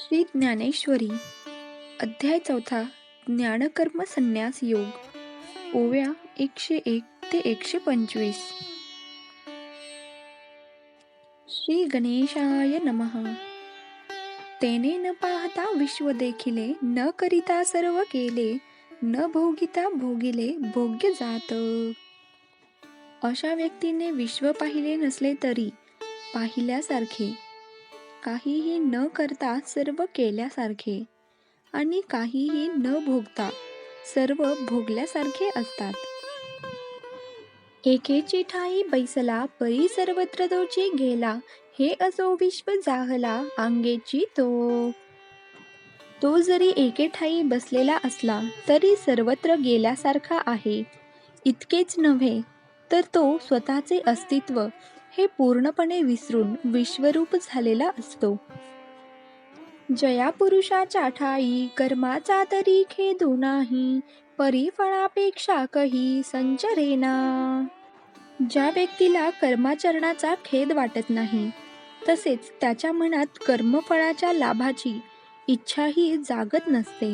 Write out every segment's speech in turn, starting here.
श्री ज्ञानेश्वरी. अध्याय चौथा ज्ञानकर्म संन्यास योग. ओव्या एकशे एक ते एकशे पंचवीस. श्री गणेशाय नमः. तेने न पाहता विश्व देखिले न करिता सर्व केले न भोगिता भोगिले भोग्य जात. अशा व्यक्तीने विश्व पाहिले नसले तरी पाहिल्यासारखे काहीही न करता सर्व केल्यासारखे आणि काहीही न भोगता सर्व भोगल्यासारखे असतात. एकेची ठाई बैसला परी सर्वत्र तोची गेला हे असो विश्व जाहला अंगेची तो. तो जरी एके ठाई बसलेला असला तरी सर्वत्र गेल्यासारखा आहे. इतकेच नव्हे तर तो स्वतःचे अस्तित्व हे पूर्णपणे विसरून विश्वरूप झालेला असतो. जया पुरुषाच्या ठाई कर्माचा तरी खेदू नाही परिफळापेक्षा कही संचरेना ज्या व्यक्तीला कर्माचरणाचा खेद वाटत नाही तसेच त्याच्या मनात कर्मफळाच्या लाभाची इच्छाही जागत नसते.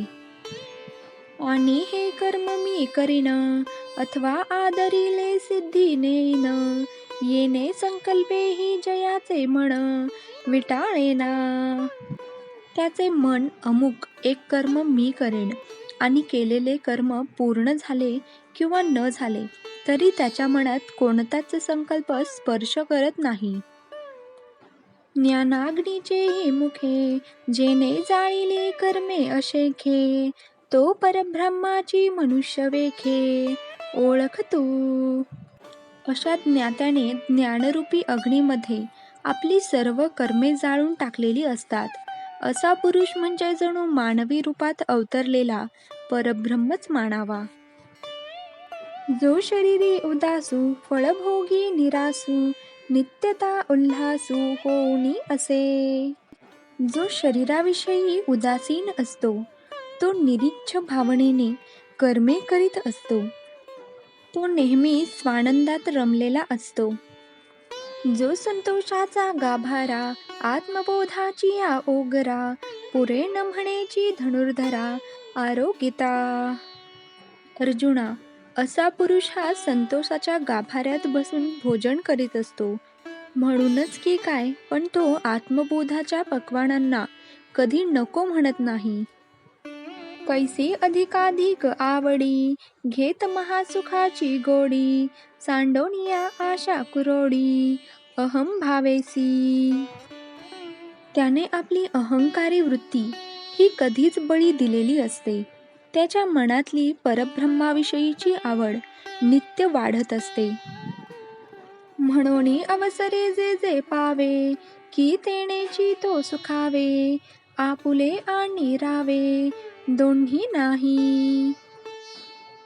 आणि हे कर्म मी करीन अथवा आदरिले सिद्धी नेन येणे संकल्पे ही जयाचे मन विटाळेना त्याचे मन अमुक एक कर्म मी करेन. आणि केलेले कर्म पूर्ण झाले किंवा न झाले तरी त्याच्या मनात कोणताच संकल्प स्पर्श करत नाही. ज्ञानाग्नीचे हे मुखे जेने जाळीले कर्मे असे खे तो परब्रह्माची मनुष्य वेखे ओळख तू. अशा ज्ञात्याने ज्ञानरूपी अग्नीमध्ये आपली सर्व कर्मे जाळून टाकलेली असतात. असा पुरुष म्हणजे जणू मानवी रूपात अवतरलेला परब्रह्मच मानावा. जो शरीरी उदासू फळभोगी निरासू नित्यता उल्हासू होऊनी असे. जो शरीराविषयी उदासीन असतो तो निरीच्छ भावनेने कर्मे करीत असतो. तो नेहमी स्वानंदात रमलेला असतो. जो संतोषाचा गाभारा आत्मबोधाची या ओगरा पुरे न म्हणेची धनुर्धरा आरोगिता. अर्जुना असा पुरुष हा संतोषाच्या गाभाऱ्यात बसून भोजन करीत असतो. म्हणूनच की काय पण तो आत्मबोधाच्या पक्वानांना कधी नको म्हणत नाही. कैसे अधिकाधिक आवडी? घेत महासुखाची गोडी सांडोनिया आशा कुरोडी अहम भावेसी. त्याने आपली अहंकारी वृत्ती ही कधीच बळी दिलेली असते. त्याच्या मनातली परब्रह्माविषयीची आवड नित्य वाढत असते. म्हणून अवसरे जे जे पावे की तेणेची तो सुखावे आपुले आणि रावे दोन्ही नाही.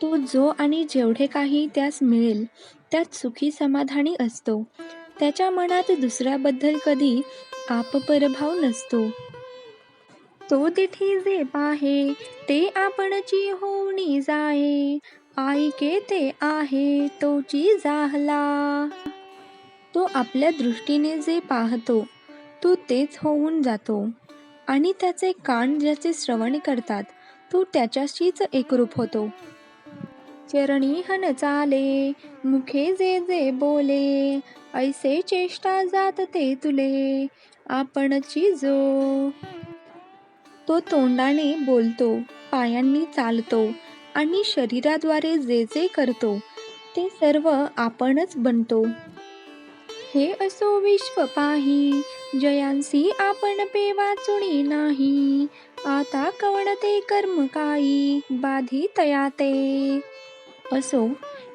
तो जो आणि जेवढे काही त्यास मिळेल त्यात सुखी समाधानी असतो. त्याच्या मनात दुसऱ्याबद्दल कधी आपपरभाव नसतो. तो तिथे जे पाहे ते आपणची होणी जाये. आईके ते आहे तोची जाहला. तो आपल्या दृष्टीने जे पाहतो तो तेच होऊन जातो. आणि त्याचे कान ज्याचे श्रवण करतात तो त्याच्याशीच एकरूप होतो. चरणी हन चाले मुखे जे जे बोले ऐसे चेष्टा जात ते तुले आपणची जो. तो तोंडाने बोलतो पायांनी चालतो आणि शरीराद्वारे जे जे करतो ते सर्व आपणच बनतो. हे असो विश्व पाही जयांसी आपण पे वाचुणी नाही. आता कवणते कर्म काही बाधी तयाते असो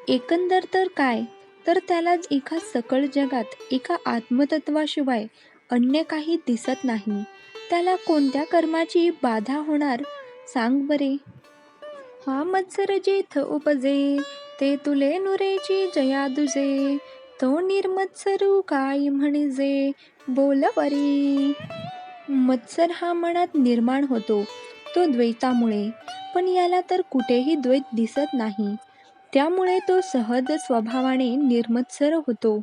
एकंदर तर काय? तर त्यालाच एका सकळ जगात एका आत्मतत्वाशिवाय अन्य काही दिसत नाही. त्याला कोणत्या कर्माची बाधा होणार? सांग बरे. हा मत्सर जेथ उपजे ते तुले नुरेची जया दुजे. तो निर्मत्सरू काय म्हणजे? बोल बरी मत्सर हा मनात निर्माण होतो तो द्वैतामुळे. पण याला तर कुठेही द्वैत दिसत नाही. त्यामुळे तो सहज स्वभावाने निर्मत्सर होतो.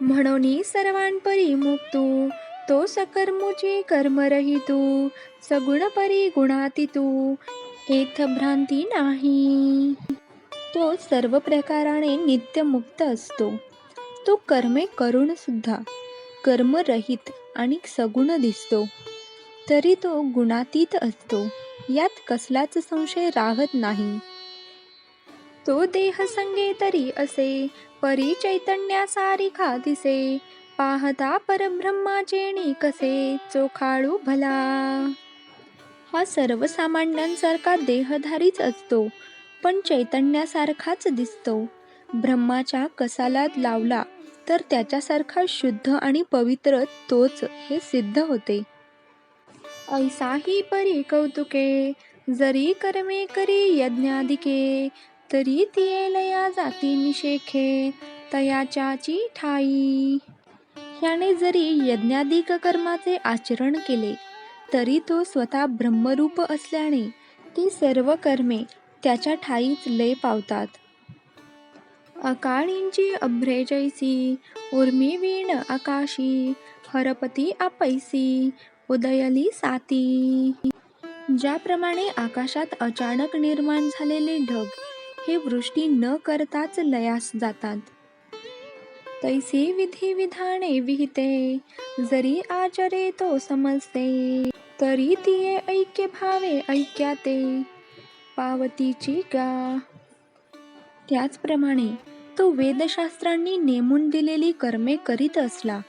म्हणून सर्वांपरी मुक्तू तो सकर्मुचे कर्मरहितू सगुण परी गुणातीतू एथ भ्रांती नाही. तो सर्व प्रकाराने नित्यमुक्त असतो. तो कर्मे करून सुद्धा. कर्मरहित आणि सगुण दिसतो. तरी तो गुणातीत असतो. यात कसलाच संशय राहत नाही. तो देह संगे तरी असे परी चैतन्यासारिखा दिसे. पाहता परब्रह्माचे कसे चोखाळू भला. हा सर्वसामान्यांसारखा देहधारीच असतो पण चैतन्यासारखाच दिसतो. ब्रह्माच्या कसाला लावला तर त्याच्यासारखा शुद्ध आणि पवित्र तोच हे सिद्ध होते. ऐसाही परी कौतुके जरी कर्मे करी यज्ञादिके तरी तिये लया जाती निशेखे तयाच्याची ठाई. ह्याने जरी यज्ञादिक कर्माचे आचरण केले तरी तो स्वतः ब्रह्मरूप असल्याने ती सर्व कर्मे त्याच्या ठाईच लय पावतात. अकाळींची अभ्रे जैसी उर्मी वीण आकाशी हरपती आपैसी उदयली साती. ज्याप्रमाणे आकाशात अचानक निर्माण झालेले ढग हे वृष्टी न करताच लयास जातात. तैसे विधी विधाने विहिते जरी आचरे तो समजते तरी तिये ऐक्य भावे ऐक्याते. पावतीची गा. त्याचप्रमाणे तो वेदशास्त्रांनी नेमून दिलेली कर्मे करीत असला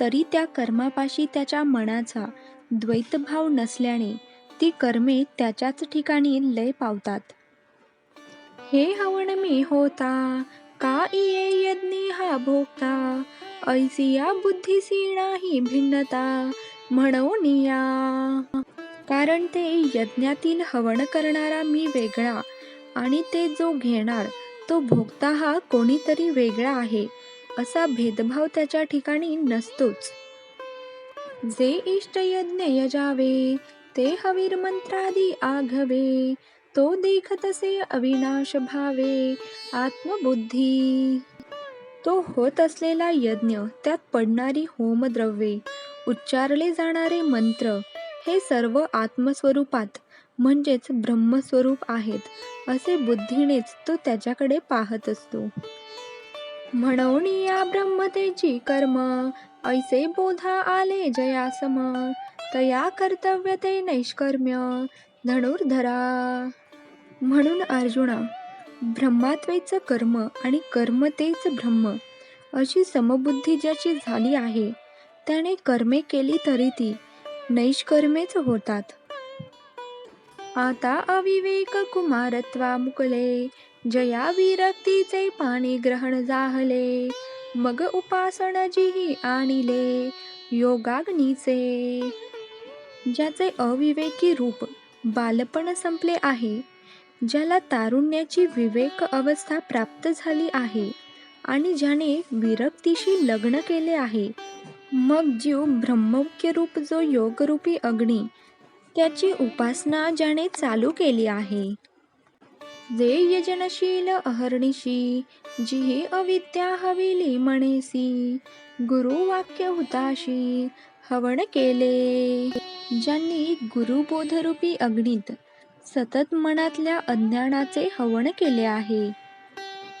तरी त्या कर्मापाशी त्याच्या मनाचा द्वैतभाव नसल्याने ती कर्मे त्याच्याच ठिकाणी लय पावतात. हे हवण मी होता का इये यज्ञी हा भोगता? ऐसिया बुद्धिसी नाही भिन्नता म्हणून या. कारण ते यज्ञातील हवण करणारा मी वेगळा आणि ते जो घेणार तो भोगता हा कोणीतरी वेगळा आहे असा भेदभाव त्याच्या ठिकाणी नसतोच. जे इष्ट यज्ञ यजावे ते हवीर मंत्रादी आघवे तो देखतसे अविनाश भावे आत्मबुद्धी. तो होत असलेला यज्ञ त्यात पडणारी होमद्रव्ये उच्चारले जाणारे मंत्र हे सर्व आत्मस्वरूपात म्हणजेच ब्रह्मस्वरूप आहेत. असे बुद्धीनेच तो त्याच्याकडे पाहत असतो. म्हणून या ब्रह्मतेची कर्म ऐसे बोधा आले जयासम तया कर्तव्य ते नैष्कर्म्य धनुर्धरा. म्हणून अर्जुना ब्रह्मात्वेचं कर्म आणि कर्मतेच ब्रह्म अशी समबुद्धी ज्याची झाली आहे त्याने कर्मे केली तरी ती नैष्कर्मेच होतात. आता अविवेक कुमारत्वा मुकले जया विरक्तीचे पाणी ग्रहण जाहले मग उपासन जिही आणिले योगाग्नीचे. ज्याचे अविवेकी रूप बालपण संपले आहे ज्याला तारुण्याची विवेक अवस्था प्राप्त झाली आहे आणि ज्याने विरक्तीशी लग्न केले आहे मग जीव ब्रह्ममुख्य रूप जो योगरूपी अग्नी त्याची उपासना ज्याने चालू केली आहे. जे यजनशील अहर्निशी जी अविद्या हविली म्हणेसी गुरु वाक्य हुताशी हवण केले. ज्यांनी गुरुबोधरूपी अग्नीत सतत मनातल्या अज्ञानाचे हवण केले आहे.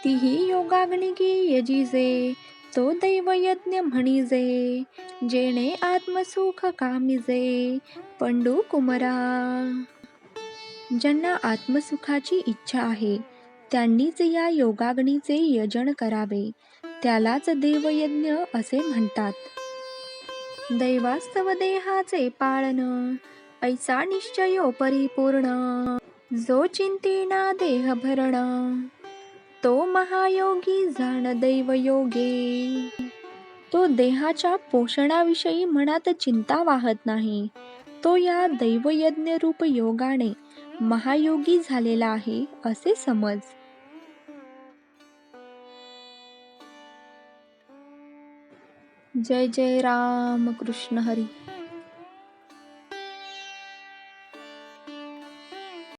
तीही योगाग्निकी यजिजे तो दैवयज्ञ म्हणिजे जेणे आत्मसुख कामिजे पंडू कुमरा. ज्यांना आत्मसुखाची इच्छा आहे त्यांनीच या योगाग्नीचे यजन करावे. त्यालाच देवयज्ञ असे म्हणतात. दैवास्तव देहाचे पाळन ऐसा निश्चयो परिपूर्ण. जो चिंतेना देह भरण तो महायोगी जाण दैवयोगे. तो देहाच्या पोषणाविषयी मनात चिंता वाहत नाही तो या दैवयज्ञ रूप योगाने महायोगी झालेला आहे असे समज. जय जय राम कृष्ण हरी.